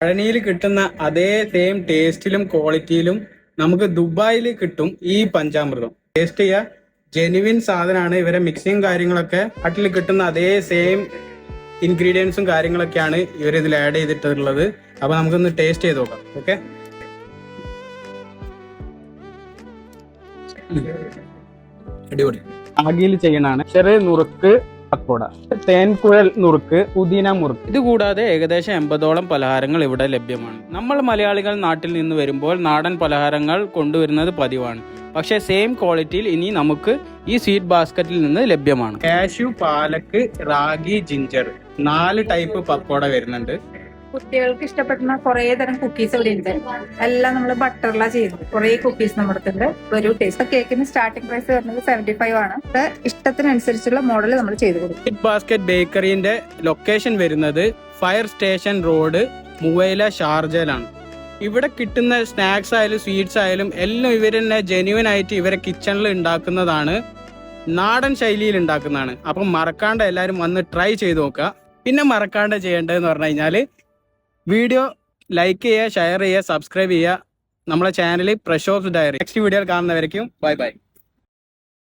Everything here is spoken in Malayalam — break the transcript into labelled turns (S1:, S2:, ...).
S1: പഴനിയിൽ കിട്ടുന്ന അതേ സെയിം ടേസ്റ്റിലും ക്വാളിറ്റിയിലും നമുക്ക് ദുബായിൽ കിട്ടും ഈ പഞ്ചാമൃതം. ടേസ്റ്റ് ചെയ്യുക ജെനുവിൻ സാധനമാണ് ഇവരെ മിക്സിങ് കാര്യങ്ങളൊക്കെ നാട്ടിൽ കിട്ടുന്ന അതേ സെയിം ഇൻഗ്രീഡിയൻസും കാര്യങ്ങളൊക്കെയാണ് ഇവർ ഇതിൽ ആഡ് ചെയ്തിട്ടുള്ളത്. അപ്പൊ നമുക്കൊന്ന് ടേസ്റ്റ് ചെയ്ത് നോക്കാം. ഓക്കെ അടിപൊളി. ആകിയിൽ ചെയ്യണാണ് ചെറിയ നുറുക്ക് പക്കോട തേൻകുഴൽ നുറുക്ക് പുതിന മുറുക്ക്. ഇത് കൂടാതെ ഏകദേശം എൺപതോളം പലഹാരങ്ങൾ ഇവിടെ ലഭ്യമാണ്. നമ്മൾ മലയാളികൾ നാട്ടിൽ നിന്ന് വരുമ്പോൾ നാടൻ പലഹാരങ്ങൾ കൊണ്ടുവരുന്നത് പതിവാണ്. പക്ഷേ സെയിം ക്വാളിറ്റിയിൽ ഇനി നമുക്ക് ഈ സ്വീറ്റ് ബാസ്ക്കറ്റിൽ നിന്ന് ലഭ്യമാണ്. Cashew palak ragi ginger. നാല് ടൈപ്പ് പക്കോട വരുന്നുണ്ട്.
S2: കുട്ടികൾക്ക് ഇഷ്ടപ്പെടുന്ന കുറേ തരം കുക്കീസ് ഇവിടെ ഉണ്ട്. എല്ലാം നമ്മൾ ബട്ടറിലാ ചെയ്യുന്നത്. കുറേ കുക്കീസ് നമ്മുടെ അടുത്തുണ്ട് ഒരു ടേസ്റ്റ് കേക്കിന് സ്റ്റാർട്ടിംഗ് പ്രൈസ് വരുന്നത് സെവന്റി ഫൈവ് ആണ് ഇഷ്ടത്തിനനുസരിച്ചുള്ള മോഡൽ നമ്മൾ ചെയ്ത് കൊടുക്കും.
S1: ബിഗ് ബാസ്ക്കറ്റ് ബേക്കറിന്റെ ലൊക്കേഷൻ വരുന്നത് ഫയർ സ്റ്റേഷൻ റോഡ് മുവൈല ഷാർജയിലാണ് ഇവിടെ കിട്ടുന്ന സ്നാക്സ് ആയാലും സ്വീറ്റ്സ് ആയാലും എല്ലാം ഇവർ തന്നെ ജെന്യുവൻ ആയിട്ട് ഇവരെ കിച്ചണിൽ ഉണ്ടാക്കുന്നതാണ്. നാടൻ ശൈലിയിൽ ഉണ്ടാക്കുന്നതാണ്. അപ്പം മറക്കാണ്ട് എല്ലാവരും വന്ന് ട്രൈ ചെയ്ത് നോക്കുക. പിന്നെ മറക്കാണ്ട് ചെയ്യേണ്ടതെന്ന് പറഞ്ഞു കഴിഞ്ഞാൽ വീഡിയോ ലൈക്ക് ചെയ്യുക ഷെയർ ചെയ്യുക സബ്സ്ക്രൈബ് ചെയ്യുക. നമ്മുടെ ചാനൽ പ്രഷോസ് ഡയറി നെക്സ്റ്റ് വീഡിയോയിൽ കാണുന്നവരേക്കും. Bye bye